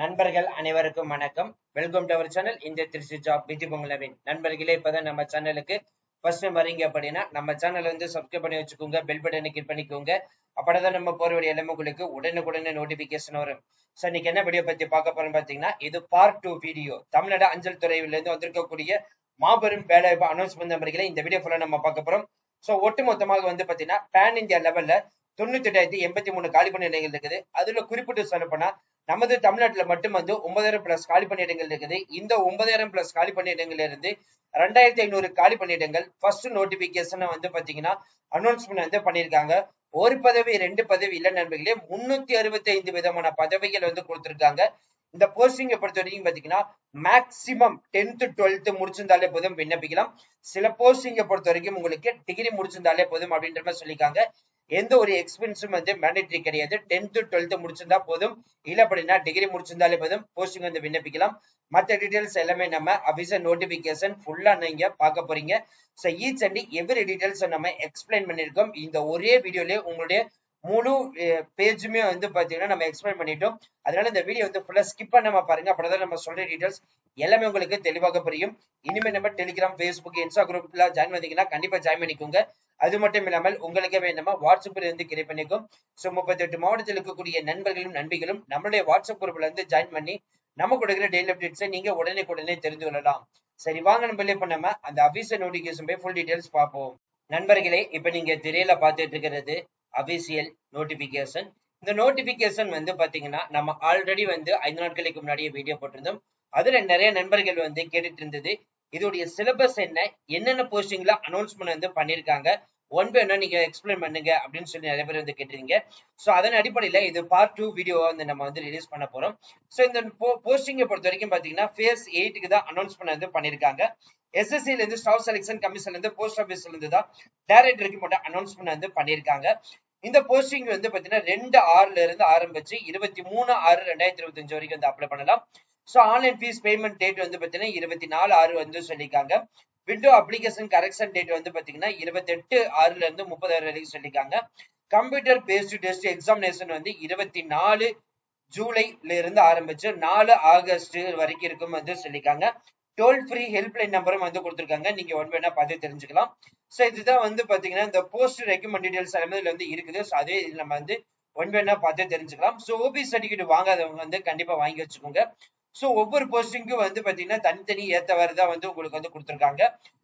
நண்பர்கள் அனைவருக்கும் வணக்கம். வெல்கம் டு அவர் சேனல் இந்த திருச்சி ஜாப் விதி பொங்கலவின் நண்பர்களே இப்பதான் நம்ம சேனலுக்கு ஃபர்ஸ்ட் டைம் வரீங்க அப்படின்னா நம்ம சேனல் வந்து சப்ஸ்கிரைப் பண்ணி வச்சுக்கோங்க பெல் பட்டனை கிளிக் பண்ணிக்கோங்க. அப்பதான் நம்ம போற வீடியோ எல்லாமே உங்களுக்கு உடனுக்குடனே நோட்டிபிகேஷன் வரும். சார் இன்னைக்கு என்ன வீடியோ பத்தி பார்க்க போறோம் பாத்தீங்கன்னா இது பார்ட் டூ வீடியோ தமிழ்நாடு அஞ்சல் துறையில இருந்து வந்திருக்கக்கூடிய மாபெரும் வேலைவாய்ப்பு அனௌன்ஸ்மெண்ட் நம்பர்களை இந்த வீடியோ ஃபுல்லா நம்ம பார்க்க போறோம். ஸோ ஒட்டு மொத்தமாக வந்து பாத்தீங்கன்னா பேன் இந்தியா லெவல்ல தொண்ணூத்தி எட்டாயிரத்தி எண்பத்தி மூணு காலி நிலைகள் இருக்குது. அதுல குறிப்பிட்டு சொல்லப்போனா நமது தமிழ்நாட்டுல மட்டும் வந்து ஒன்பதாயிரம் பிளஸ் காலி பணியிடங்கள் இருக்குது. இந்த ஒன்பதாயிரம் பிளஸ் காலி பணியிடங்கள்ல இருந்து ரெண்டாயிரத்தி ஐநூறு காலி பணியிடங்கள் ஃபர்ஸ்ட் நோட்டிபிகேஷன் வந்து பாத்தீங்கன்னா அனௌன்ஸ்மெண்ட் வந்து பண்ணியிருக்காங்க. ஒரு பதவி ரெண்டு பதவி இல்ல நண்பர்களே முன்னூத்தி அறுபத்தி ஐந்து விதமான பதவிகள் வந்து கொடுத்திருக்காங்க. இந்த போஸ்டிங்கை பொறுத்த வரைக்கும் பாத்தீங்கன்னா மேக்சிமம் டென்த்து டுவெல்த்து முடிச்சிருந்தாலே போதும் விண்ணப்பிக்கலாம். சில போஸ்டிங்கை பொறுத்த வரைக்கும் உங்களுக்கு டிகிரி முடிச்சிருந்தாலே போதும் அப்படின்ற மாதிரி சொல்லியிருக்காங்க. எந்த ஒரு எக்ஸ்பென்ஸும் வந்து மேண்டேட்ரி கிடையாது. டென்த்து டுவெல்த் முடிச்சிருந்தா போதும். இல்ல அப்படின்னா டிகிரி முடிச்சிருந்தாலே போதும். போஸ்டிங் வந்து விண்ணப்பிக்கலாம். மற்ற டீடைல்ஸ் எல்லாமே நம்ம அபிஷன் நோட்டிபிகேஷன் ஃபுல்லா நீங்க பார்க்க போறீங்க. So each and every details நம்ம எக்ஸ்பிளைன் பண்ணிருக்கோம் இந்த ஒரே வீடியோலேயே உங்களுடைய முழு பேஜுமே வந்து பாத்தீங்கன்னா நம்ம எக்ஸ்பிளைன் பண்ணிட்டோம். அதனால இந்த வீடியோ வந்து ஃபுல்லா ஸ்கிப் பண்ணாம பாருங்க. அப்பதான் நம்ம சொல்ற டீடைல்ஸ் எல்லாமே உங்களுக்கு தெளிவாக புரியும். இனிமே நம்ம டெலிகிராம் ஃபேஸ்புக் இன்ஸ்டா குரூப்ல ஜாயின் பண்ணீங்கன்னா கண்டிப்பா ஜாயின் பண்ணிக்கோங்க. அது மட்டும் இல்லாமல் உங்களுக்கே வேணுமா வாட்ஸ்அப்ல இருந்து கிரியேட் பண்ணிக்கும் ஸோ முப்பத்தி எட்டு மாவட்டத்தில் இருக்கக்கூடிய நண்பர்களும் நண்பிகளும் நம்மளுடைய வாட்ஸ்அப் குரூப்ல இருந்து ஜாயின் பண்ணி நம்ம கொடுக்குற டெய்லி அப்டேட்ஸை நீங்க உடனே உடனே தெரிந்து கொள்ளலாம். சரி வாங்க நம்ம இப்ப நம்ம அந்த அபிஷியல் நோட்டிபிகேஷன் போய் ஃபுல் டீடைல்ஸ் பார்ப்போம். நண்பர்களே இப்ப நீங்க திரையில பார்த்துட்டு இருக்கிறது அபிஷியல் நோட்டிபிகேஷன் இந்த நோட்டிபிகேஷன் வந்து பாத்தீங்கன்னா நம்ம ஆல்ரெடி வந்து ஐந்து நாட்களுக்கு முன்னாடியே வீடியோ போட்டிருந்தோம். அதுல நிறைய நண்பர்கள் வந்து கேட்டுட்டு இருந்தது இதோடைய சிலபஸ் என்ன என்னென்ன போஸ்டிங்ல அனௌன்ஸ்மெண்ட் வந்து பண்ணிருக்காங்க ஒன் பை ஒன்னா நீங்க எக்ஸ்பிளைன் பண்ணுங்க அப்படின்னு சொல்லி நிறைய பேர் வந்து கேட்டிருக்கீங்க ஸோ அதன் அடிப்படையில இது பார்ட் டூ வீடியோ வந்து நம்ம வந்து ரிலீஸ் பண்ண போறோம். ஸோ இந்த போஸ்டிங்கை பொறுத்த வரைக்கும் பாத்தீங்கன்னா ஃபேஸ் எயிட்டுக்கு தான் அனௌன்ஸ்மெண்ட் வந்து பண்ணிருக்காங்க எஸ்எஸ்சில இருந்து ஸ்டாஃப் செலெக்ஷன் கமிஷன்ல இருந்து போஸ்ட் ஆஃபீஸ்ல இருந்து தான் டைரக்டருக்கு மட்டும் அனௌன்ஸ்மெண்ட் வந்து பண்ணிருக்காங்க இந்த போஸ்டிங் வந்து பாத்தீங்கன்னா ரெண்டு ஆறுல இருந்து ஆரம்பிச்சு இருபத்தி மூணு ஆறு ரெண்டாயிரத்தி இருபத்தி அஞ்சு வரைக்கும் வந்து அப்ளை பண்ணலாம். So online fees payment date வந்து பாத்தீங்கன்னா இருபத்தி நாலு ஆறு வந்து சொல்லியிருக்காங்க. விண்டோ அப்ளிகேஷன் கரெக்ஷன் டேட் வந்து பாத்தீங்கன்னா இருபத்தெட்டு ஆறுல இருந்து முப்பதாயிரம் வரைக்கும் சொல்லியிருக்காங்க. கம்ப்யூட்டர் பேஸ்டு டெஸ்ட் எக்ஸாமினேஷன் வந்து இருபத்தி நாலு ஜூலைல இருந்து ஆரம்பிச்சு நாலு ஆகஸ்ட் வரைக்கும் இருக்கும் வந்து சொல்லியிருக்காங்க. டோல் ஃப்ரீ ஹெல்ப்லைன் நம்பரும் வந்து கொடுத்துருக்காங்க. நீங்க ஒன் வேணா பார்த்து தெரிஞ்சுக்கலாம். ஸோ இதுதான் வந்து பாத்தீங்கன்னா இந்த போஸ்ட் ரெக்கமெண்ட் டீடைல்ஸ் எல்லாமே இதில் வந்து இருக்குது. ஸோ அதே இது நம்ம வந்து ஒன் வேணா பார்த்து தெரிஞ்சுக்கலாம். ஸோ ஓபி சர்டிஃபிகேட் வாங்காதவங்க வந்து கண்டிப்பா வாங்கி வச்சுக்கோங்க. ஸோ ஒவ்வொரு போஸ்டிங்க்கும் வந்து பாத்தீங்கன்னா தனித்தனி ஏத்தவாறுதான் வந்து உங்களுக்கு வந்து கொடுத்துருக்காங்க.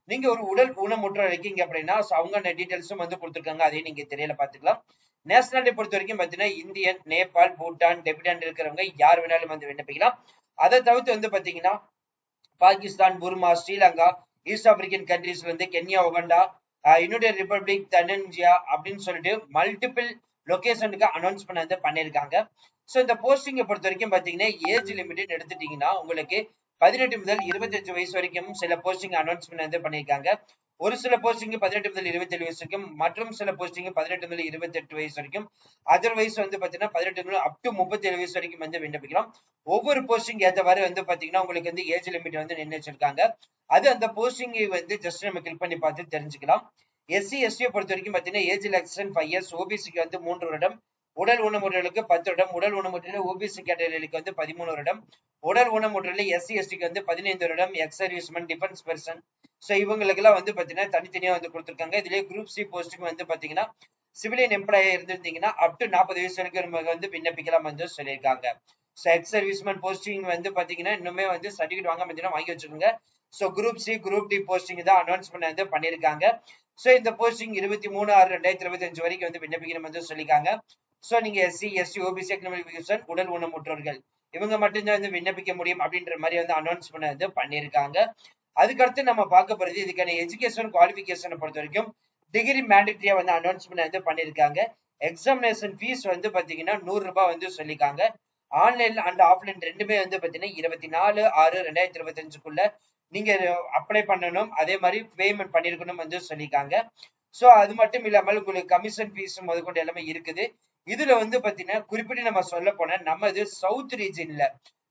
நீங்க ஒரு உடல் ஊனமுற்ற இருக்கீங்க அப்படின்னா ஸோ அவங்க டீடைல்ஸும் வந்து கொடுத்துருக்காங்க. அதையும் நீங்க தெரியல பாத்துக்கலாம் நேஷனாலிட்டி பொறுத்த வரைக்கும் பாத்தீங்கன்னா இந்தியன் நேபாள் பூட்டான் டெபிடான் இருக்கிறவங்க யார் வேணாலும் வந்து விண்ணப்பிக்கலாம். அதை தவிர்த்து வந்து பாத்தீங்கன்னா Pakistan Burma Sri Lanka east African கண்ட்ரீஸ்ல இருந்து கென்யா உகண்டா யுனைடெட் ரிப்பப்ளிக் தனன்ஜியா அப்படின்னு சொல்லிட்டு மல்டிபிள் லொகேஷனுக்கு அனௌன்ஸ்மெண்ட் வந்து பண்ணியிருக்காங்க ஸோ இந்த போஸ்டிங்கை பொறுத்த வரைக்கும் பார்த்தீங்கன்னா ஏஜ் லிமிட் எடுத்துட்டீங்கன்னா உங்களுக்கு பதினெட்டு முதல் இருபத்தஞ்சு வயசு வரைக்கும் சில போஸ்டிங் அனௌன்ஸ்மெண்ட் வந்து பண்ணியிருக்காங்க ஒரு சில போஸ்டிங் பதினெட்டு முதல் இருபத்தேழு வயசு வரைக்கும் மற்றும் சில போஸ்டிங் பதினெட்டு முதல் இருபத்தெட்டு வயசு வரைக்கும். அதர் வயசு வந்து பாத்தீங்கன்னா பதினெட்டு முதல் அப் டு முப்பத்தேழு வயசு வரைக்கும் வந்து விண்ணப்பிக்கலாம். ஒவ்வொரு போஸ்டிங் ஏற்றவாறு வந்து பாத்தீங்கன்னா உங்களுக்கு வந்து ஏஜ் லிமிட் வந்து நிர்ணயிச்சிருக்காங்க. அது அந்த போஸ்டிங்கை வந்து ஜஸ்ட் நம்ம கிளிக் பண்ணி பார்த்து தெரிஞ்சுக்கலாம். எஸ்சி எஸ்டியை பொறுத்த வரைக்கும் பாத்தீங்கன்னா ஏஜ் ரிலாக்ஸேஷன் ஃபைவ் இயர்ஸ் ஓபிசிக்கு வந்து மூன்று வருடம் உடல் ஊனமுற்றலுக்கு பத்து வருடம் உடல் ஊனமுற்றல ஓபிசி கேட்டகரிகளுக்கு வந்து பதிமூணு வருடம் உடல் ஊனமுற்றல எஸ்சி எஸ்டிக்கு வந்து பதினைந்து வருடம் ex serviceman defence person so இவங்களுக்கு எல்லாம் வந்து பாத்தீங்கன்னா தனித்தனியா வந்து கொடுத்துருக்காங்க. இதுலயே குரூப் சி போஸ்டிங் வந்து பாத்தீங்கன்னா சிவிலியன் எம்ப்ளாயி இருந்திருந்தீங்கன்னா அப் டு நாற்பது வயசு வரைக்கும் நம்ம வந்து விண்ணப்பிக்கலாம் வந்து சொல்லியிருக்காங்க. ஸோ எக்ஸ் சர்வீஸ்மேன் போஸ்டிங் வந்து பாத்தீங்கன்னா இன்னுமே வந்து சர்டிஃபிகேட் வாங்க பார்த்தீங்கன்னா வாங்கி வச்சுக்கோங்க so group C group D posting தான் அனௌன்ஸ்மெண்ட் வந்து பண்ணியிருக்காங்க. ஸோ இந்த போஸ்டிங் இருபத்தி மூணு ஆறு ரெண்டாயிரத்தி இருபத்தி அஞ்சு வரைக்கும் வந்து விண்ணப்பிக்கணும் வந்து சொல்லியிருக்காங்க. ஸோ நீங்க எஸ்சி எஸ்டி ஓபிசி எக்கனாமிக் உடல் ஊனமுற்றோர்கள். இவங்க மட்டும்தான் வந்து விண்ணப்பிக்க முடியும் அப்படின்ற மாதிரி வந்து அனௌன்ஸ்மெண்ட் வந்து பண்ணியிருக்காங்க. அதுக்கடுத்து நம்ம பார்க்க போறது இதுக்கான எஜுகேஷன் குவாலிஃபிகேஷனை பொறுத்த வரைக்கும் டிகிரி மேண்டட்ரியா வந்து அனௌன்ஸ்மெண்ட் வந்து பண்ணியிருக்காங்க. எக்ஸாமினேஷன் ஃபீஸ் வந்து பாத்தீங்கன்னா நூறு ரூபாய் வந்து சொல்லியிருக்காங்க. ஆன்லைன் அண்ட் ஆஃப்லைன் ரெண்டுமே வந்து பாத்தீங்கன்னா இருபத்தி நாலு ஆறு ரெண்டாயிரத்தி இருபத்தி அஞ்சுக்குள்ள நீங்க அப்ளை பண்ணணும். அதே மாதிரி பேமெண்ட் பண்ணிருக்கணும் வந்து சொல்லியிருக்காங்க. ஸோ அது மட்டும் இல்லாமல் உங்களுக்கு கமிஷன் ஃபீஸ் முதற்கொண்டு எல்லாமே இருக்குது. இதுல வந்து பாத்தீங்கன்னா குறிப்பிட்டு நம்ம சொல்ல போனா நமது சவுத் ரீஜன்ல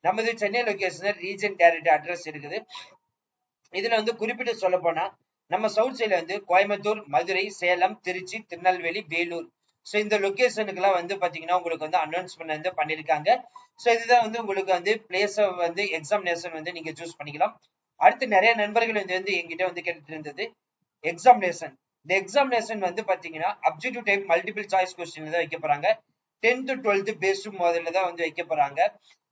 நமது Chennai location region direct address இருக்குது. இதுல வந்து குறிப்பிட்டு சொல்ல போனா நம்ம சவுத் சைட்ல வந்து கோயம்புத்தூர் மதுரை சேலம் திருச்சி திருநெல்வேலி வேலூர். ஸோ இந்த லொகேஷனுக்குலாம் வந்து பாத்தீங்கன்னா உங்களுக்கு வந்து அனௌன்ஸ்மெண்ட் வந்து பண்ணிருக்காங்க. ஸோ இதுதான் வந்து உங்களுக்கு வந்து பிளேஸ் வந்து எக்ஸாமினேஷன் வந்து நீங்க சூஸ் பண்ணிக்கலாம். அடுத்து நிறைய நண்பர்கள் வந்து வந்து எங்கிட்ட வந்து கேட்டுட்டு இருந்தது. எக்ஸாமினேஷன் இந்த எக்ஸாமினேஷன் வந்து பாத்தீங்கன்னா objective type multiple choice question தான் வைக்க போறாங்க. டென்த் டுவெல்த் பேஸ்டு முதல்ல தான் வந்து வைக்க போறாங்க.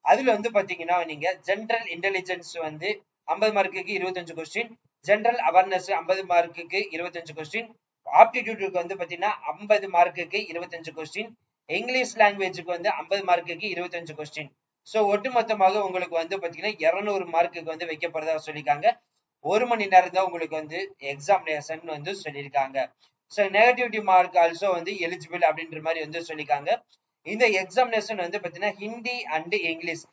அதுல வந்து பாத்தீங்கன்னா நீங்க ஜென்ரல் இன்டெலிஜென்ஸ் வந்து ஐம்பது மார்க்குக்கு இருபத்தஞ்சு கொஸ்டின் ஜென்ரல் அவேர்னஸ் ஐம்பது மார்க்குக்கு இருபத்தஞ்சு கொஸ்டின் ஆப்டிடியூடுக்கு வந்து பாத்தீங்கன்னா ஐம்பது மார்க்குக்கு இருபத்தஞ்சு கொஸ்டின் இங்கிலீஷ் லாங்குவேஜுக்கு வந்து ஐம்பது மார்க்குக்கு இருபத்தஞ்சு கொஸ்டின் ஸோ ஒட்டுமொத்தமாக உங்களுக்கு வந்து பாத்தீங்கன்னா இருநூறு மார்க்குக்கு வந்து வைக்க போறதா சொல்லியிருக்காங்க. ஒரு மணி நேரம் தான் உங்களுக்கு வந்து எக்ஸாமினேஷன் வந்து சொல்லியிருக்காங்க. ஸோ நெகட்டிவிட்டி மார்க் ஆல்சோ வந்து எலிஜிபிள் அப்படின்ற மாதிரி வந்து சொல்லியிருக்காங்க. இந்த எக்ஸாமினேஷன் வந்து பார்த்தீங்கன்னா ஹிந்தி அண்ட் இங்கிலீஷ்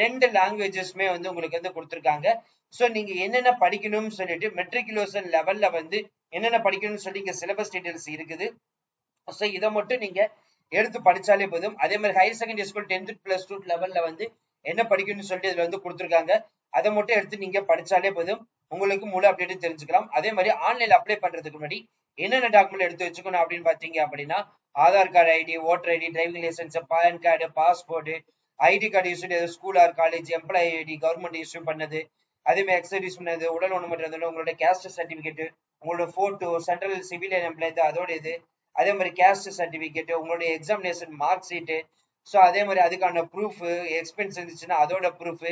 ரெண்டு லாங்குவேஜஸ்மே வந்து உங்களுக்கு வந்து கொடுத்துருக்காங்க. ஸோ நீங்க என்னென்ன படிக்கணும்னு சொல்லிட்டு மெட்ரிகுலேஷன் லெவல்ல வந்து என்னென்ன படிக்கணும்னு சொல்லி இங்க சிலபஸ் டீடைல்ஸ் இருக்குது. ஸோ இதை மட்டும் நீங்க எடுத்து படிச்சாலே போதும். அதே மாதிரி higher secondary school tenth plus two லெவல்ல வந்து என்ன படிக்கணும்னு சொல்லிட்டு இதுல வந்து கொடுத்துருக்காங்க. அதை மட்டும் எடுத்து நீங்க படிச்சாலே போதும். உங்களுக்கு முழு அப்டேட்டும் தெரிஞ்சுக்கலாம். அதே மாதிரி ஆன்லைன்ல அப்ளை பண்றதுக்கு முன்னாடி என்னென்ன டாக்குமெண்ட் எடுத்து வச்சுக்கணும் அப்படின்னு பாத்தீங்க அப்படின்னா Aadhaar card ID voter ID driving licence PAN card passport ID card issue school or college employee ID government issue பண்ணது. அதே மாதிரி எக்ஸைஸ் பண்ணது உடல் ஒன்று உங்களோட கேஸ்ட் சர்டிபிகேட் உங்களோட போட்டோ சென்ட்ரல் சிவில் எம்ப்ளாய் அதோட இது. அதே மாதிரி கேஸ்ட் சர்டிபிகேட் உங்களுடைய எக்ஸாமினேஷன் மார்க் ஷீட்டு ஸோ அதே மாதிரி அதுக்கான ப்ரூஃப் எக்ஸ்பென்ஸ் இருந்துச்சுன்னா அதோட ப்ரூஃப்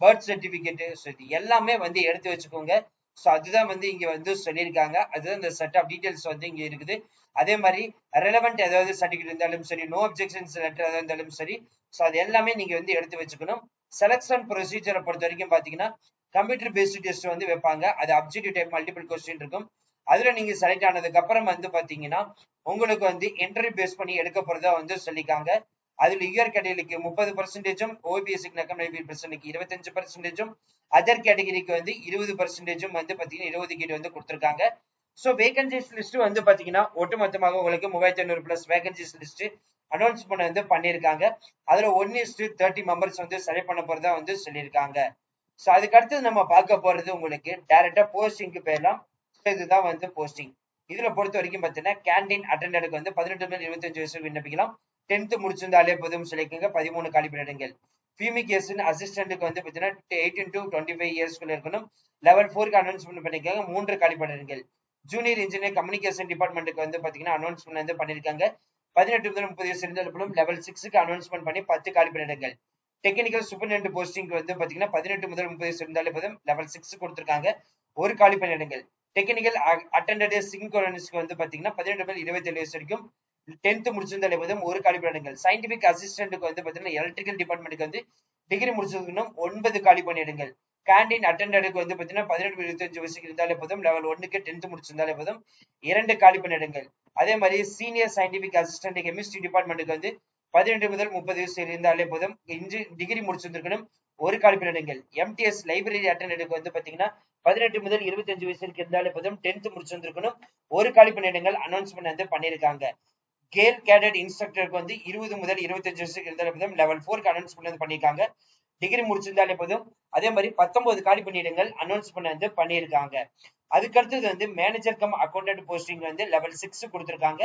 பர்த் சர்டிபிகேட்டு ஸோ இது எல்லாமே வந்து எடுத்து வச்சுக்கோங்க. ஸோ அதுதான் வந்து இங்க வந்து சொல்லியிருக்காங்க. அதுதான் இந்த செட் ஆஃப் டீடைல்ஸ் வந்து இங்க இருக்குது. அதே மாதிரி ரெலவெண்ட் ஏதாவது சர்டிஃபிகேட் இருந்தாலும் சரி நோ அப்ஜெக்ஷன்ஸ் லெட்டர் ஏதாவது இருந்தாலும் சரி ஸோ அது எல்லாமே நீங்க வந்து எடுத்து வச்சுக்கணும். செலக்ஷன் ப்ரொசீஜரை பொறுத்த வரைக்கும் பாத்தீங்கன்னா கம்ப்யூட்டர் பேஸ்டு டெஸ்ட் வந்து வைப்பாங்க. அது அப்ஜெக்டிவ் டைப் மல்டிபிள் கொஸ்டின் இருக்கும். அதுல நீங்க செலக்ட் ஆனதுக்கு அப்புறம் வந்து பாத்தீங்கன்னா உங்களுக்கு வந்து இன்டர்வியூ பேஸ் பண்ணி எடுக்க போறதா வந்து சொல்லிக்காங்க அதுல இயர் கேட்டகரிக்கு முப்பது பர்சன்டேஜும் ஓபிஎஸ்சிக்கு நக்கம் பர்சன்டேஜ் இருபத்தஞ்சு பர்சன்டேஜும் அதர் கேட்டகரிக்கு வந்து இருபது பர்சன்டேஜும் வந்து பாத்தீங்கன்னா இருபது கீட் வந்து கொடுத்துருக்காங்க. ஸோ வேகன்சிஸ் லிஸ்ட் வந்து பாத்தீங்கன்னா ஒட்டுமொத்தமாக உங்களுக்கு மூவாயிரத்தி ஐநூறு பிளஸ் வேகன்சிஸ் லிஸ்ட் அனௌன்ஸ் பண்ண வந்து பண்ணியிருக்காங்க. அதுல one is to thirty members வந்து செலக்ட் பண்ண போறதா வந்து சொல்லியிருக்காங்க. ஸோ அதுக்கு அடுத்தது நம்ம பார்க்க போறது உங்களுக்கு டைரக்டா போஸ்டிங்க்கு போயிடலாம். இதுதான் வந்து போஸ்டிங் இதுல பொறுத்த வரைக்கும் பாத்தீங்கன்னா கேண்டீன் அட்டண்டருக்கு வந்து பதினெட்டு முதல் இருபத்தஞ்சு வயசு விண்ணப்பிக்கலாம். டென்த் முடிச்சிருந்தாலே போதும் சொல்லிக்கோங்க. பதிமூணு காலிப்பிடங்கள் ஃபியூமிகேஷன் அசிஸ்டண்ட்டுக்கு வந்து பாத்தீங்கன்னா எயிட்டின் டு டுவெண்ட்டி ஃபைவ் இயர்ஸ்க்குள்ள இருக்கணும். லெவல் ஃபோருக்கு அனௌன்ஸ்மெண்ட் பண்ணியிருக்காங்க மூன்று காலிப்பிடங்கள் ஜூனியர் இன்ஜினியர் கம்யூனிகேஷன் டிபார்ட்மெண்ட்டுக்கு வந்து பாத்தீங்கன்னா அனௌன்ஸ்மெண்ட் வந்து பண்ணிருக்காங்க பதினெட்டு முதல் முப்பது வயசு இருந்தாலும் லெவல் சிக்ஸுக்கு அனௌன்ஸ்மெண்ட் பண்ணி பத்து காலிப்பிடங்கள் டெக்னிக்கல் சூப்பர்டென்ட் போஸ்டிங் வந்து பாத்தீங்கன்னா பதினெட்டு முதல் முப்பது வயசு இருந்தாலே போதும் லெவல் சிக்ஸ் கொடுத்துருக்காங்க. ஒரு காலி பணியிடங்கள் டெக்னிக்கல் அட்டண்டட் சிங்கோரன்ஸ்க்கு வந்து பாத்தீங்கன்னா பதினெட்டு முதல் இருபத்தி ஏழு வயசு வரைக்கும் டென்த் முடிச்சிருந்தாலே போதும் ஒரு காலி பணியிடங்கள் சயின்டிபிக் அசிஸ்டன்ட்டுக்கு வந்து பாத்தீங்கன்னா எலக்ட்ரிக்கல் டிபார்ட்மெண்ட்டுக்கு வந்து டிகிரி முடிச்சிருக்கணும் ஒன்பது காலி பணியிடங்கள் கேண்டீன் அட்டண்டருக்கு வந்து பாத்தீங்கன்னா பதினெட்டு இருபத்தஞ்சு வயசுக்கு இருந்தாலே போதும் லெவல் ஒன்னுக்கு டென்த் முடிச்சிருந்தாலே போதும் இரண்டு காலி பணியிடங்கள் அதே மாதிரி சீனியர் சயின்டிபிக் அசிஸ்டன்ட் கெமிஸ்ட்ரி டிபார்ட்மெண்ட்டுக்கு வந்து பதினெட்டு முதல் முப்பது வயசு இருந்தாலே போதும் இன்ஜி டிகிரி முடிச்சிருந்திருக்கணும் ஒரு காலி பணியிடங்கள் எம்டிஎஸ் லைப்ரரி அட்டண்டருக்கு வந்து பாத்தீங்கன்னா பதினெட்டு முதல் இருபத்தஞ்சு வயசுக்கு இருந்தாலே போதும் டென்த் முடிச்சிருந்திருக்கணும் ஒரு காலி பணியிடங்கள் அனௌன்ஸ்மெண்ட் வந்து பண்ணியிருக்காங்க. கேல் கேடட் இன்ஸ்ட்ரக்டருக்கு வந்து இருபது முதல் இருபத்தஞ்சு வருஷத்துக்கு இருந்தாலே போதும் லெவல் ஃபோருக்கு அனௌன்ஸ் வந்து பண்ணியிருக்காங்க. டிகிரி முடிச்சிருந்தாலே போதும். அதே மாதிரி பத்தொன்பது காலி பணியிடங்கள் அனௌன்ஸ் பண்ண வந்து பண்ணியிருக்காங்க. அதுக்கு அடுத்தது வந்து மேனேஜர் கம் அக்கௌண்டன்ட் போஸ்டிங் வந்து லெவல் சிக்ஸ் கொடுத்துருக்காங்க.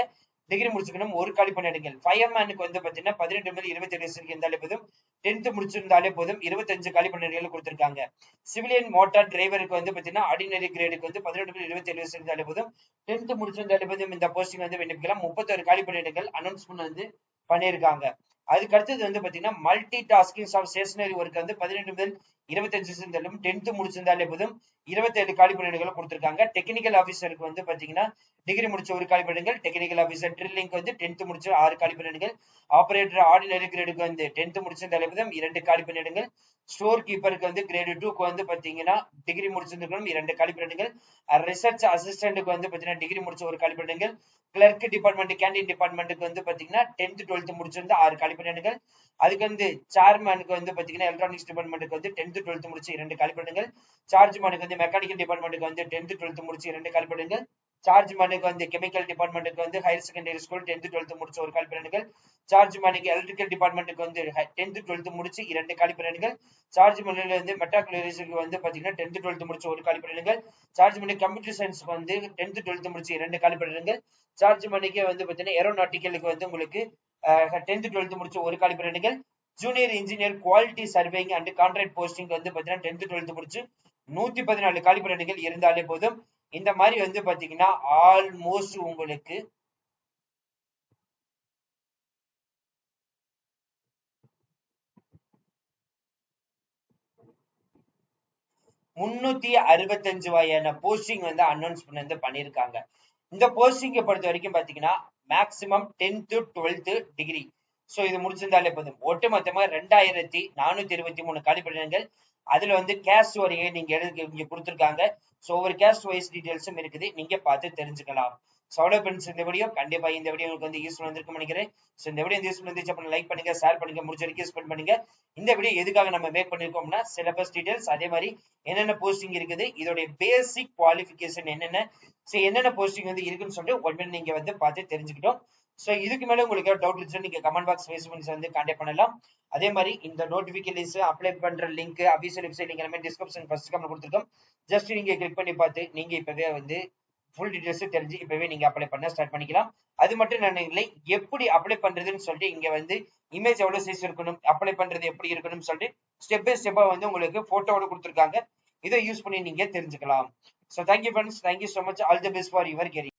டிகிரி முடிச்சுக்கணும் ஒரு காலி பணியிடங்கள் ஃபயர் மேனுக்கு வந்து பாத்தீங்கன்னா பதினெட்டு முதல் இருபத்தி ஏழு வயசுக்கு இருந்தாலே போதும். டென்த் முடிச்சிருந்தாலே போதும். இருபத்தஞ்சு காலி பணியிடங்கள் கொடுத்திருக்காங்க. சிவிலியன் மோட்டார் டிரைவருக்கு வந்து பாத்தீங்கன்னா ஆர்டினரி கிரேடுக்கு வந்து பதினெட்டு முதல் இருபத்தி ஏழு வயசு இருந்தாலே போதும். டென்த் முடிச்சிருந்தாலே போதும். இந்த போஸ்டிங் வந்து விண்ணப்பிக்கலாம். முப்பத்தொரு காலி பணியிடங்கள் அனௌன்ஸ்மெண்ட் வந்து பண்ணியிருக்காங்க. அதுக்கு அடுத்தது வந்து பாத்தீங்கன்னா multi tasking of stationery work வந்து பதினெட்டு முதல் இருபத்தஞ்சு இருந்தாலும் டென்த் முடிச்சிருந்தாலே போதும். இருபத்தேழு காலி பணியிடங்கள் கொடுத்திருக்காங்க டெக்னிக்கல் ஆபீசருக்கு வந்து பாத்தீங்கன்னா டிகிரி முடிச்ச ஒரு காலி பணியிடங்கள் டெக்னிக்கல் ஆபீசர் ட்ரில்லிங்க்கு வந்து டென்த் முடிச்ச ஆறு காலி பணியிடங்கள் ஆபரேட்டர் ஆர்டினரி கிரேடுக்கு வந்து டென்த் முடிச்சிருந்தாலே போதும். இரண்டு காலி பணியிடங்கள் ஸ்டோர் கீப்பருக்கு வந்து கிரேடு டூக்கு வந்து பாத்தீங்கன்னா டிகிரி முடிச்சிருக்கணும் இரண்டு கழிப்பிடங்கள் ரிசர்ச் அசிஸ்டன்ட்டுக்கு வந்து பாத்தீங்கன்னா டிகிரி முடிச்ச ஒரு கழிப்பிடங்கள் கிளர்க் டிபார்ட்மெண்ட் கேண்டீன் டிபார்ட்மெண்ட்டுக்கு வந்து பாத்தீங்கன்னா டென்த் டுவெல்த் முடிச்சிருந்தா ஆறு கழிப்பிடங்கள் அதுக்கு வந்து சேர்மேனுக்கு வந்து பாத்தீங்கன்னா எலக்ட்ரானிக்ஸ் டிபார்ட்மெண்ட்டுக்கு வந்து டென்த் டுவெல்த் முடிச்சு இரண்டு கழிப்பிடங்கள் சார்ஜ் மேனுக்கு வந்து மெக்கானிக்கல் டிபார்ட்மெண்ட்டுக்கு வந்து டென்த் டுவெல்த் முடிச்சு இரண்டு கழிப்பிடங்கள் சார்ஜ் மனுக்கு வந்து கெமிக்கல் டிபார்ட்மெண்ட்டுக்கு வந்து higher secondary school tenth twelfth முடிச்ச ஒரு காலிப்பிரண்டுகள் சார்ஜ் மனுக்கு எலக்ட்ரிக்கல் டிபார்ட்மெண்ட்டுக்கு வந்து டென்த்து டுவெல்த்து முடிச்சு இரண்டு காலிப்பிரண்டுகள் சார்ஜ் மணில வந்து மெட்டாகுலரிஸுக்கு வந்து பாத்தீங்கன்னா டென்த்து டுவெல்த்து முடிச்ச ஒரு காலிப்பிரண்டுகள் சார்ஜ் மணி கம்ப்யூட்டர் சயின்ஸ்க்கு வந்து டென்த்து டுவெல்த்து முடிச்சு இரண்டு காலிப்பிரண்டுகள் சார்ஜ் மணிக்கு வந்து பாத்தீங்கன்னா ஏரோநாட்டிக்கலுக்கு வந்து உங்களுக்கு டென்த்து டுவெல்த்து முடிச்ச ஒரு காலிப்பிரண்டுகள் junior engineer quality surveying and contract posting வந்து பாத்தீங்கன்னா டென்த் டுவெல்த் முடிச்சு நூத்தி பதினாலு காலிப்பணிகள் இருந்தாலே போதும். இந்த மாதிரி வந்து பாத்தீங்கன்னா ஆல்மோஸ்ட் உங்களுக்கு முன்னூத்தி அறுபத்தஞ்சு வகையான போஸ்டிங் வந்து அனௌன்ஸ் பண்ணி பண்ணியிருக்காங்க இந்த போஸ்டிங்கை பொறுத்த வரைக்கும் பாத்தீங்கன்னா maximum tenth twelfth degree so இது முடிச்சிருந்தாலே போதும். ஒட்டு மொத்தமா ரெண்டாயிரத்தி நானூத்தி இருபத்தி மூணு காலிப்பிடங்கள் அதுல வந்து கேஸ்ட் வரையை நீங்க எழுதி இங்க கொடுத்துருக்காங்க? ஸோ ஒவ்வொரு கேஸ்ட் வைஸ் டீடைல்ஸும் இருக்குது. நீங்க பார்த்து தெரிஞ்சுக்கலாம். ஸோ பென்ஸ் இந்த வீடியோ கண்டிப்பா இந்த வீடியோ உங்களுக்கு வந்து யூஸ்ஃபுல் வந்திருக்கும் நினைக்கிறேன். ஸோ இந்த வீடியோ யூஸ்ஃபுல் இருந்துச்சு அப்போ லைக் பண்ணுங்க ஷேர் பண்ணுங்க முடிச்ச வரைக்கும் ஸ்பெண்ட் பண்ணுங்க. இந்த வீடியோ எதுக்காக நம்ம மேக் பண்ணிருக்கோம்னா சிலபஸ் டீடைல்ஸ் அதே மாதிரி என்னென்ன போஸ்டிங் இருக்குது இதோடைய பேசிக் குவாலிஃபிகேஷன் என்னென்ன? ஸோ என்னென்ன போஸ்டிங் வந்து இருக்குன்னு சொல்லிட்டு ஒன் நீங்க வந்து பார்த்து தெரிஞ்சுக்கிட்டோம். ஸோ இதுக்கு மேல உங்களுக்கு டவுட் இருந்துச்சுன்னா நீங்க கமெண்ட் பாக்ஸ் ஃபேஸ் வந்து கான்டாக்ட் பண்ணலாம். அதே மாதிரி இந்த நோட்டிபிகேஷன் அப்ளை பண்ற லிங்க் அபிஷியல் வெப்சைட் லிங்க் எல்லாமே டிஸ்கிரிப்ஷன் ஃபர்ஸ்ட் கமெண்ட் கொடுத்துருக்கோம். ஜஸ்ட் நீங்க கிளிக் பண்ணி பார்த்து நீங்க இப்பவே வந்து ஃபுல் டீடைல்ஸ் தெரிஞ்சு இப்பவே நீங்க அப்ளை பண்ண ஸ்டார்ட் பண்ணிக்கலாம். அது மட்டும் நான் இல்லை எப்படி அப்ளை பண்றதுன்னு சொல்லிட்டு இங்க வந்து இமேஜ் எவ்வளவு சைஸ் இருக்கணும் அப்ளை பண்றது எப்படி இருக்கணும்னு சொல்லிட்டு ஸ்டெப் பை ஸ்டெப்பா வந்து உங்களுக்கு ஃபோட்டோவோட கொடுத்துருக்காங்க. இதை யூஸ் பண்ணி நீங்க தெரிஞ்சுக்கலாம். So thank you friends thank you so much all the best for your career